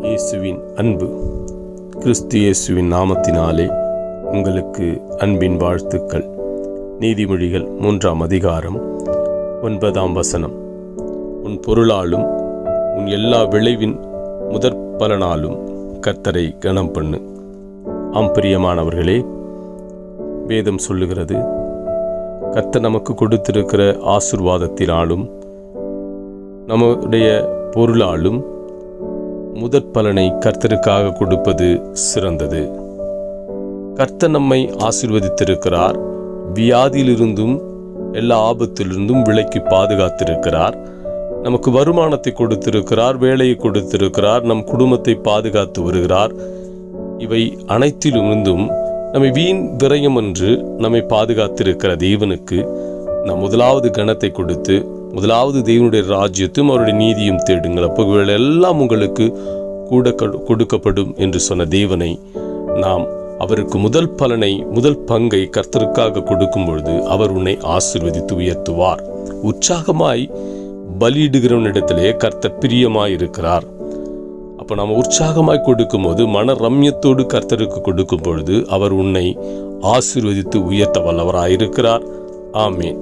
இயேசுவின் அன்பு. கிறிஸ்து இயேசுவின் நாமத்தினாலே உங்களுக்கு அன்பின் வாழ்த்துக்கள். நீதிமொழிகள் மூன்றாம் அதிகாரம் ஒன்பதாம் வசனம். உன் பொருளாலும் உன் எல்லா விளைவின் முதற் பலனாலும் கர்த்தரை கனம் பண்ணு ஆம் பிரியமானவர்களே வேதம் சொல்லுகிறது கர்த்தர் நமக்கு கொடுத்திருக்கிற ஆசிர்வாதத்தினாலும் நம்முடைய பொருளாலும் முதற் பலனை கர்த்தருக்காக கொடுப்பது சிறந்தது. கர்த்தர் நம்மை ஆசிர்வதித்திருக்கிறார். வியாதியிலிருந்தும் எல்லா ஆபத்திலிருந்தும் விலைக்கு பாதுகாத்திருக்கிறார். நமக்கு வருமானத்தை கொடுத்திருக்கிறார் வேலையை கொடுத்திருக்கிறார் நம் குடும்பத்தை பாதுகாத்து வருகிறார். இவை அனைத்திலிருந்தும் நம்மை வீண் விரயம் என்று நம்மை பாதுகாத்திருக்கிற தேவனுக்கு நாம் முதலாவது கணத்தை கொடுத்து முதலாவது தேவனுடைய ராஜ்யத்தையும் அவருடைய நீதியும் தேடுங்கள். அப்போ எல்லாம் உங்களுக்கு கூட கொடுக்கப்படும் என்று சொன்ன தேவனை நாம் அவருக்கு முதல் பலனை முதல் பங்கை கர்த்தருக்காக கொடுக்கும் பொழுது அவர் உன்னை ஆசிர்வதித்து உயர்த்துவார். உற்சாகமாய் பலியிடுகிறவனிடத்திலே கர்த்தர் பிரியமாய் இருக்கிறார் அப்போ நாம் உற்சாகமாய் கொடுக்கும்போது மன ரம்யத்தோடு கர்த்தருக்கு கொடுக்கும் பொழுது அவர் உன்னை ஆசிர்வதித்து உயர்த்த வல்லவராயிருக்கிறார் ஆமீன்.